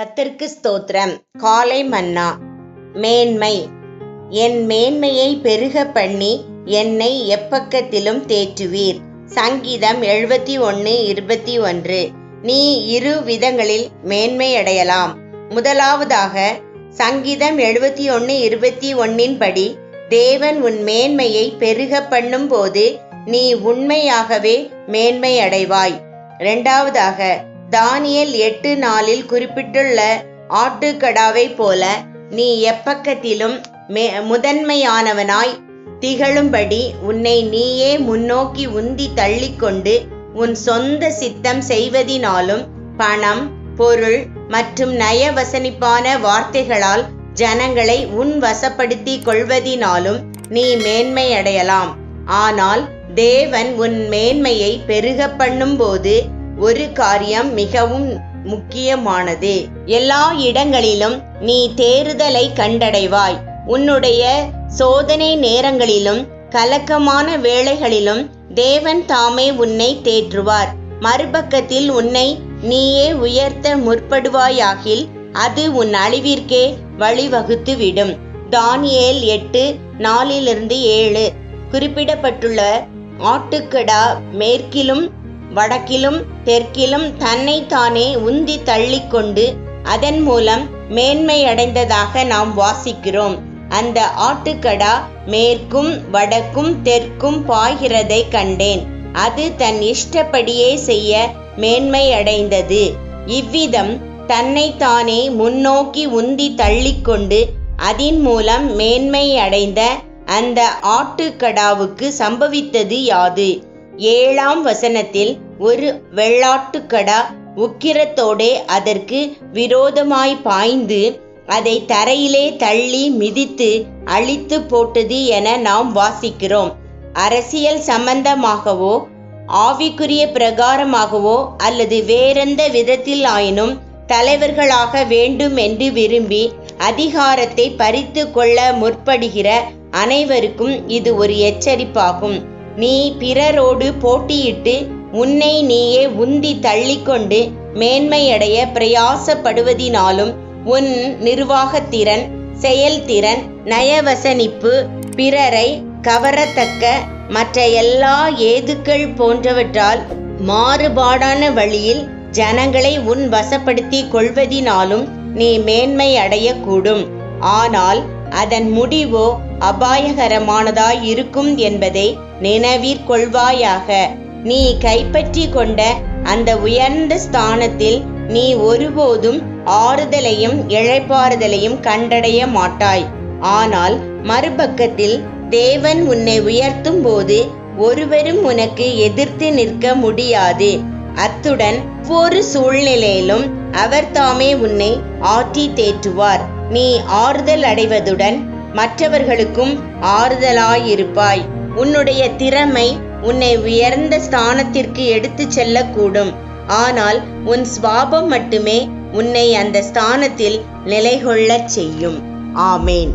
கத்தர்க்கு ஸ்தோத்திரம். காலை மன்னா மேன்மை. என் மேன்மையை பெருக பண்ணி என்னை எப்பக்கத்திலும் தேற்றுவீர். சங்கீதம் எழுபத்தி ஒன்று இருபத்தி ஒன்று. நீ இரு விதங்களில் மேன்மை அடையலாம். முதலாவதாக சங்கீதம் எழுபத்தி ஒன்று இருபத்தி ஒன்னின் படி தேவன் உன் மேன்மையை பெருக பண்ணும் போது நீ உண்மையாகவே மேன்மை அடைவாய். இரண்டாவதாக தானியல் எட்டு நாளில் குறிப்பிட்டுள்ள ஆட்டுக்கடாவை போல நீ எப்பக்கத்திலும் மே முதன்மையானவனாய் திகழும்படி உன்னை நீயே முன்னோக்கி உந்தி தள்ளிக்கொண்டு உன் சொந்த சித்தம் செய்வதினாலும் பணம் பொருள் மற்றும் நயவசனிப்பான வார்த்தைகளால் ஜனங்களை உன் வசப்படுத்திக் கொள்வதினாலும் நீ மேன்மையடையலாம். ஆனால் தேவன் உன் மேன்மையை பெருக பண்ணும்போது ஒரு காரியம் மிகவும் முக்கியமானது. எல்லா இடங்களிலும் நீ தேறுதலை கண்டடைவாய். உன்னுடைய சோதனை நேரங்களிலும் கலக்கமான வேளைகளிலும் தேவன் தாமே உன்னை தேற்றுவார். மறுபக்கத்தில் உன்னை நீயே உயர்த்த முற்படுவாயாகில் அது உன் அழிவிற்கே வழிவகுத்து விடும் தானியேல் எட்டு நாலிலிருந்து ஏழு. குறிப்பிடப்பட்டுள்ள ஆட்டுக்கடா மேற்கிலும் வடக்கிலும் தெற்கிலும் தன்னைத்தானே உந்தி தள்ளிக்கொண்டு அதன் மூலம் மேன்மை அடைந்ததாக நாம் வாசிக்கிறோம். அந்த ஆட்டுக்கடா மேற்கும் வடக்கும் தெற்கும் பாய்கிறதை கண்டேன். அது தன் இஷ்டப்படியே செய்ய மேன்மை அடைந்தது இவ்விதம் தன்னைத்தானே முன்னோக்கி உந்தி தள்ளிக்கொண்டு அதன் மூலம் மேன்மை அடைந்த அந்த ஆட்டுக்கடாவுக்கு சம்பவித்தது யாது? ஏழாம் வசனத்தில் ஒரு வெள்ளாட்டுக்கடா உக்கிரத்தோடே அதற்கு விரோதமாய் பாய்ந்து அதை தரையிலே தள்ளி மிதித்து அழித்து போட்டது என நாம் வாசிக்கிறோம். அரசியல் சம்பந்தமாகவோ ஆவிக்குரிய பிரகாரமாகவோ அல்லது வேறெந்த விதத்தில் ஆயினும் தலைவர்களாக வேண்டும் என்று விரும்பி அதிகாரத்தை பறித்து கொள்ள முற்படுகிற அனைவருக்கும் இது ஒரு எச்சரிப்பாகும். நீ பிறரோடு போட்டியிட்டு உன்னை நீயே உந்தி தள்ளிக்கொண்டு மேன்மையடைய பிரயாசப்படுவதினாலும் உன் நிர்வாகத்திறன் செயல்திறன் நயவசனிப்பு பிறரை கவரத்தக்க மற்ற எல்லா ஏதுக்கள் போன்றவற்றால் மாறுபாடான வழியில் ஜனங்களை உன் வசப்படுத்தி கொள்வதினாலும் நீ மேன்மை அடையக்கூடும் ஆனால் அதன் முடிவோ அபாயகரமானதாய் இருக்கும் என்பதை நினைவிற்கொள்வாயாக நீ கைப்பற்றி கொண்ட அந்த உயர்ந்த ஸ்தானத்தில் நீ ஒருபோதும் ஆறுதலையும் இழைப்பாறுதலையும் கண்டடைய மாட்டாய். ஆனால் மறுபக்கத்தில் தேவன் உன்னை உயர்த்தும் போது ஒருவரும் உனக்கு எதிர்த்து நிற்க முடியாது. அத்துடன் ஒவ்வொரு சூழ்நிலையிலும் அவர் தாமே உன்னை ஆற்றி தேற்றுவார். நீ ஆறுதல் அடைவதுடன் மற்றவர்களுக்கும் ஆறுதலாயிருப்பாய். உன்னுடைய திறமை உன்னை உயர்ந்த ஸ்தானத்திற்கு எடுத்து செல்லக்கூடும். ஆனால் உன் சுவாபம் மட்டுமே உன்னை அந்த ஸ்தானத்தில் நிலைகொள்ளச் செய்யும். ஆமேன்.